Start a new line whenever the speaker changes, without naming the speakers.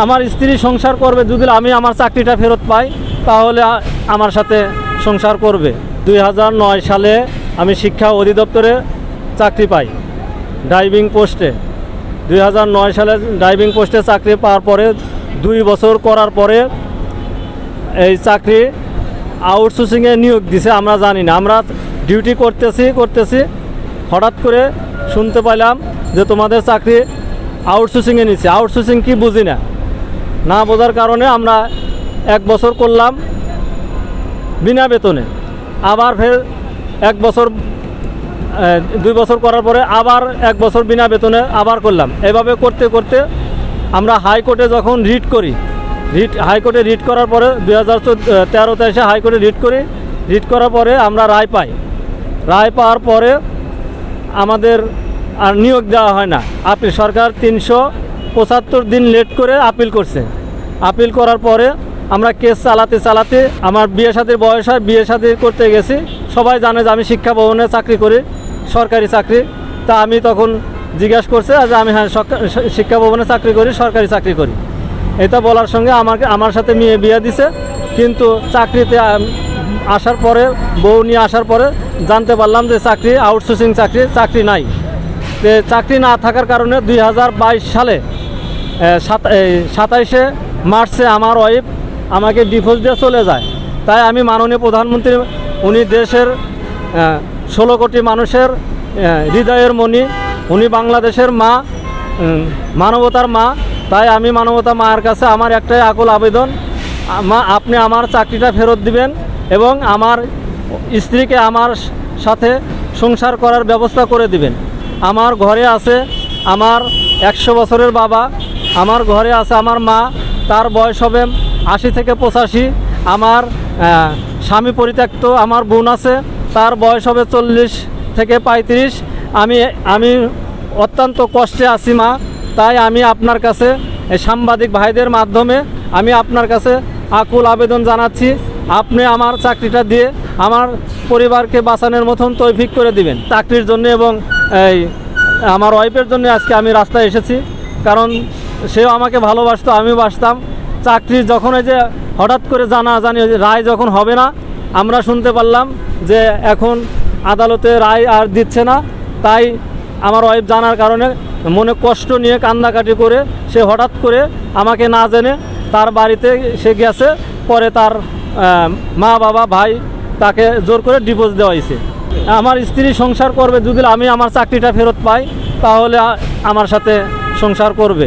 আমার স্ত্রী সংসার করবে, যদি আমি আমার চাকরিটা ফেরত পাই, তাহলে আমার সাথে সংসার করবে। দুই নয় সালে আমি শিক্ষা অধিদপ্তরে চাকরি পাই, ড্রাইভিং পোস্টে। দুই নয় সালে ড্রাইভিং পোস্টে চাকরি পাওয়ার পরে, দুই বছর করার পরে এই চাকরি আউটসোর্সিংয়ে নিয়োগ দিছে, আমরা জানি না। আমরা ডিউটি করতেছি করতেছি, হঠাৎ করে শুনতে পাইলাম যে তোমাদের চাকরি আউটসোর্সিংয়ে নিচ্ছে আউটসোর্সিং কি বুঝি না। না বোঝার কারণে আমরা এক বছর করলাম বিনা বেতনে। আবার ফের এক বছর দুই বছর করার পরে আবার এক বছর বিনা বেতনে আবার করলাম। এভাবে করতে করতে আমরা হাইকোর্টে যখন রিট করি, রিট, হাইকোর্টে রিট করার পরে দুই হাজার তেরোতে এসে হাইকোর্টে রিট করি, রিট করার পরে আমরা রায় পাই। রায় পাওয়ার পরে আমাদের আর নিয়োগ দেওয়া হয় না। আপনি সরকার তিনশো পঁচাত্তর দিন লেট করে আপিল করছে। আপিল করার পরে আমরা কেস চালাতে চালাতে আমার বিয়ে সাথীর বয়স হয়, বিয়ে সাথী করতে গেছি। সবাই জানে যে আমি শিক্ষা ভবনে চাকরি করি, সরকারি চাকরি। তা আমি তখন জিজ্ঞাসা করছে যে আমি হ্যাঁ শিক্ষা ভবনে চাকরি করি, সরকারি চাকরি করি। এটা বলার সঙ্গে আমাকে, আমার সাথে মেয়ে বিয়ে দিছে। কিন্তু চাকরিতে আসার পরে, বউ নিয়ে আসার পরে জানতে পারলাম যে চাকরি আউটসোর্সিং চাকরি চাকরি নাই। চাকরি না থাকার কারণে দুই হাজার বাইশ সালে সাতাইশে মার্চে আমার ওয়াইফ আমাকে ডিভোর্স দিয়ে চলে যায়। তাই আমি মাননীয় প্রধানমন্ত্রী, উনি দেশের ষোলো কোটি মানুষের হৃদয়ের মণি, উনি বাংলাদেশের মা মানবতার মা। তাই আমি মানবতা মায়ের কাছে আমার একটাই আকুল আবেদন, মা, আপনি আমার চাকরিটা ফেরত দিবেন এবং আমার স্ত্রীকে আমার সাথে সংসার করার ব্যবস্থা করে দিবেন। আমার ঘরে আছে আমার একশো বছরের বাবা আমার ঘরে আছে আমার মা, তার বয়স হবে আশি থেকে পঁচাশি। আমার স্বামী পরিত্যক্ত, আমার বোন আছে, তার বয়স হবে চল্লিশ থেকে পঁয়ত্রিশ। আমি আমি অত্যন্ত কষ্টে আছি মা, তাই আমি আপনার কাছে সাংবাদিক ভাইদের মাধ্যমে আমি আপনার কাছে আকুল আবেদন জানাচ্ছি। আপনি আমার চাকরিটা দিয়ে আমার পরিবারকে বাঁচানোর মতন তৈফিক করে দিবেন। চাকরির জন্য এবং এই, আমার ওয়াইফের জন্য আজকে আমি রাস্তায় এসেছি। কারণ সেও আমাকে ভালোবাসতো, আমিও বাসতাম। চাকরি যখন এই যে হঠাৎ করে জানা জানি রায় যখন হবে না, আমরা শুনতে পারলাম যে এখন আদালতে রায় আর দিচ্ছে না। তাই আমার ওয়াইফ জানার কারণে মনে কষ্ট নিয়ে কান্নাকাটি করে সে হঠাৎ করে আমাকে না জেনে তার বাড়িতে সে গেছে, পরে তার মা, বাবা, ভাই তাকে জোর করে ডিভোর্স দেওয়া হয়েছে। আমার স্ত্রী সংসার করবে, যদি আমি আমার চাকরিটা ফেরত পাই, তাহলে আমার সাথে সংসার করবে।